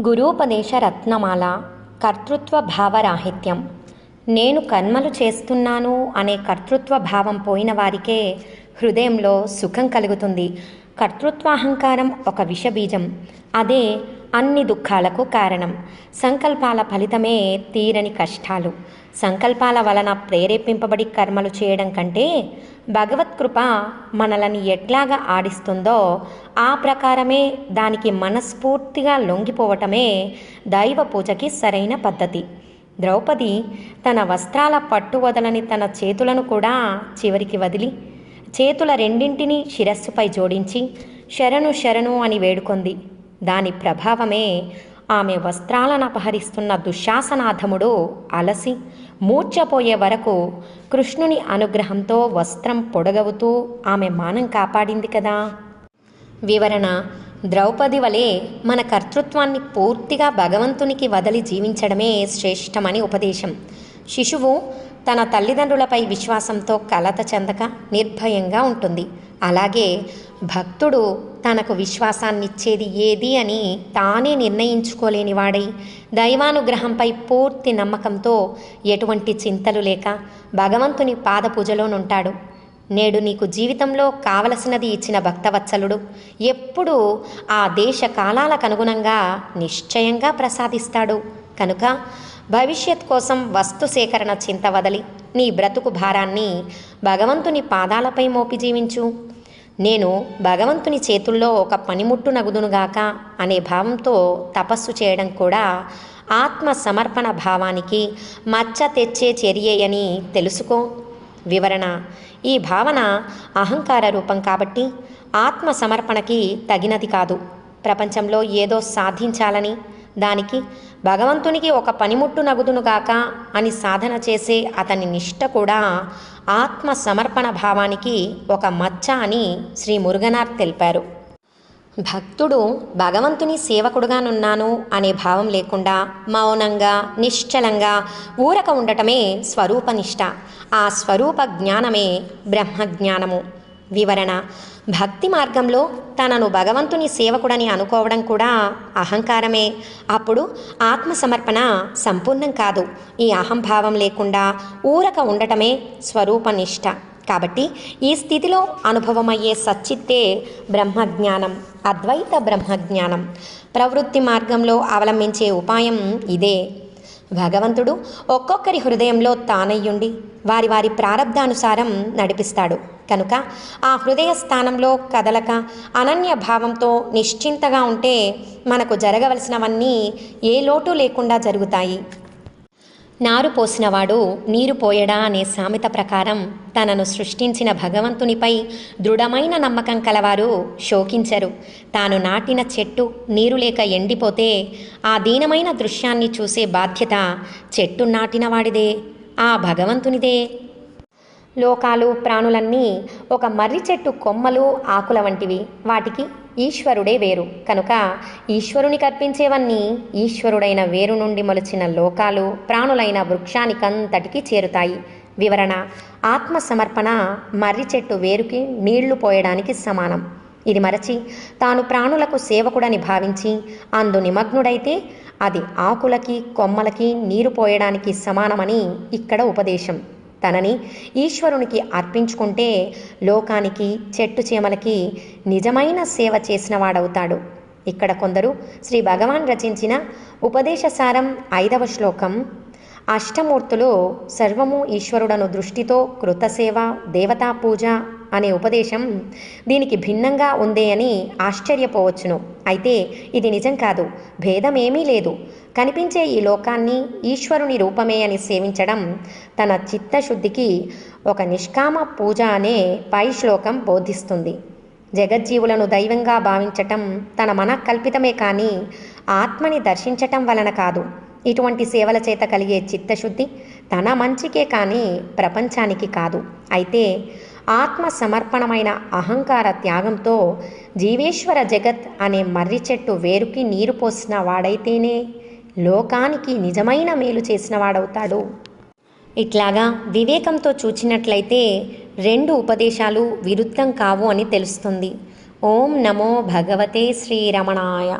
గురూపదేశ రత్నమాల కర్తృత్వ భావరాహిత్యం. నేను కర్మలు చేస్తున్నాను అనే కర్తృత్వ భావం పోయిన వారికే హృదయంలో సుఖం కలుగుతుంది. కర్తృత్వాహంకారం ఒక విషబీజం. అదే అన్ని దుఃఖాలకు కారణం. సంకల్పాల ఫలితమే తీరని కష్టాలు. సంకల్పాల వలన ప్రేరేపింపబడి కర్మలు చేయడం కంటే భగవత్కృప మనలని ఎట్లాగా ఆడిస్తుందో ఆ ప్రకారమే దానికి మనస్ఫూర్తిగా లొంగిపోవటమే దైవ పూజకి సరైన పద్ధతి. ద్రౌపది తన వస్త్రాల పట్టు వదలని తన చేతులను కూడా చివరికి వదిలి చేతుల రెండింటినీ శిరస్సుపై జోడించి శరణు శరణు అని వేడుకొంది. దాని ప్రభావమే ఆమె వస్త్రాలను అపహరిస్తున్న దుశ్శాసనాథముడు అలసి మూర్చపోయే వరకు కృష్ణుని అనుగ్రహంతో వస్త్రం పొడగవుతూ ఆమె మానం కాపాడింది కదా. వివరణ ద్రౌపది వలె మన కర్తృత్వాన్ని పూర్తిగా భగవంతునికి వదలి జీవించడమే శ్రేష్టమని ఉపదేశం. శిశువు తన తల్లిదండ్రులపై విశ్వాసంతో కలత చెందక నిర్భయంగా ఉంటుంది. అలాగే భక్తుడు తనకు విశ్వాసాన్నిచ్చేది ఏది అని తానే నిర్ణయించుకోలేని వాడై దైవానుగ్రహంపై పూర్తి నమ్మకంతో ఎటువంటి చింతలు లేక భగవంతుని పాదపూజలోనుంటాడు నేడు నీకు జీవితంలో కావలసినది ఇచ్చిన భక్తవత్సలుడు ఎప్పుడూ ఆ దేశ కాలాలకు అనుగుణంగా నిశ్చయంగా ప్రసాదిస్తాడు. కనుక భవిష్యత్ కోసం వస్తు సేకరణ చింత వదలి నీ బ్రతుకు భారాన్ని భగవంతుని పాదాలపై మోపి జీవించు. నేను భగవంతుని చేతుల్లో ఒక పనిముట్టు నగుదునుగాక అనే భావంతో తపస్సు చేయడం కూడా ఆత్మ సమర్పణ భావానికి మచ్చ తెచ్చే చర్యయని తెలుసుకో. వివరణ ఈ భావన అహంకార రూపం కాబట్టి ఆత్మ సమర్పణకి తగినది కాదు. ప్రపంచంలో ఏదో సాధించాలని దానికి భగవంతునికి ఒక పనిముట్టు నగుదునుగాక అని సాధన చేసే అతని నిష్ట కూడా ఆత్మ సమర్పణ భావానికి ఒక మచ్చ అని శ్రీ మురుగనార్ తెలిపారు. భక్తుడు భగవంతుని సేవకుడుగానున్నాను అనే భావం లేకుండా మౌనంగా నిశ్చలంగా ఊరక ఉండటమే స్వరూపనిష్ట. ఆ స్వరూప జ్ఞానమే బ్రహ్మజ్ఞానము. వివరణ. భక్తి మార్గంలో తనను భగవంతుని సేవకుడని అనుకోవడం కూడా అహంకారమే. అప్పుడు ఆత్మసమర్పణ సంపూర్ణం కాదు. ఈ అహంభావం లేకుండా ఊరక ఉండటమే స్వరూపనిష్ట. కాబట్టి ఈ స్థితిలో అనుభవమయ్యే సచ్చిత్తే బ్రహ్మజ్ఞానం అద్వైత బ్రహ్మజ్ఞానం. ప్రవృత్తి మార్గంలో అవలంబించే ఉపాయం ఇదే. భగవంతుడు ఒక్కొక్కరి హృదయంలో తానయ్యుండి వారి వారి ప్రారంధానుసారం నడిపిస్తాడు. కనుక ఆ హృదయ స్థానంలో కదలక అనన్య భావంతో నిశ్చింతగా ఉంటే మనకు జరగవలసినవన్నీ ఏ లోటు లేకుండా జరుగుతాయి. నారు పోసినవాడు నీరు పోయడా అనే సామెత ప్రకారం తనను సృష్టించిన భగవంతునిపై దృఢమైన నమ్మకం కలవారు శోకించరు. తాను నాటిన చెట్టు నీరు లేక ఎండిపోతే ఆ దీనమైన దృశ్యాన్ని చూసే బాధ్యత చెట్టు నాటినవాడిదే ఆ భగవంతునిదే. లోకాలు ప్రాణులన్నీ ఒక మర్రి చెట్టు కొమ్మలు ఆకుల వంటివి. వాటికి ఈశ్వరుడే వేరు. కనుక ఈశ్వరుని కర్పించేవన్నీ ఈశ్వరుడైన వేరు నుండి మొలిచిన లోకాలు ప్రాణులైన వృక్షానికంతటికి చేరుతాయి. వివరణ ఆత్మ సమర్పణ మర్రి చెట్టు వేరుకి నీళ్ళు పోయడానికి సమానం. ఇది మరచి తాను ప్రాణులకు సేవకుడని భావించి అందు నిమగ్నుడైతే అది ఆకులకి కొమ్మలకి నీరు పోయడానికి సమానమని ఇక్కడ ఉపదేశం. తనని ఈశ్వరునికి అర్పించుకుంటే లోకానికి చెట్టు చేమలకి నిజమైన సేవ చేసిన వాడవుతాడు. ఇక్కడ కొందరు శ్రీ భగవాన్ రచించిన ఉపదేశసారం ఐదవ శ్లోకం. అష్టమూర్తులు సర్వము ఈశ్వరుడను దృష్టితో కృతసేవ దేవతా పూజ అనే ఉపదేశం దీనికి భిన్నంగా ఉందే అని ఆశ్చర్యపోవచ్చును. అయితే ఇది నిజం కాదు. భేదమేమీ లేదు. కనిపించే ఈ లోకాన్ని ఈశ్వరుని రూపమే అని సేవించడం తన చిత్తశుద్ధికి ఒక నిష్కామ పూజ అనే పై శ్లోకం బోధిస్తుంది. జగజ్జీవులను దైవంగా భావించటం తన మనకల్పితమే కానీ ఆత్మని దర్శించటం వలన కాదు. ఇటువంటి సేవల చేత కలిగే చిత్తశుద్ధి తన మంచికే కానీ ప్రపంచానికి కాదు. అయితే ఆత్మ సమర్పణమైన అహంకార త్యాగంతో జీవేశ్వర జగత్ అనే మర్రి చెట్టు వేరుకి నీరు పోసిన వాడైతేనే లోకానికి నిజమైన మేలు చేసిన వాడవుతాడు. ఇట్లాగా వివేకంతో చూచినట్లయితే రెండు ఉపదేశాలు విరుద్ధం కావు అని తెలుస్తుంది. ఓం నమో భగవతే శ్రీరమణాయ.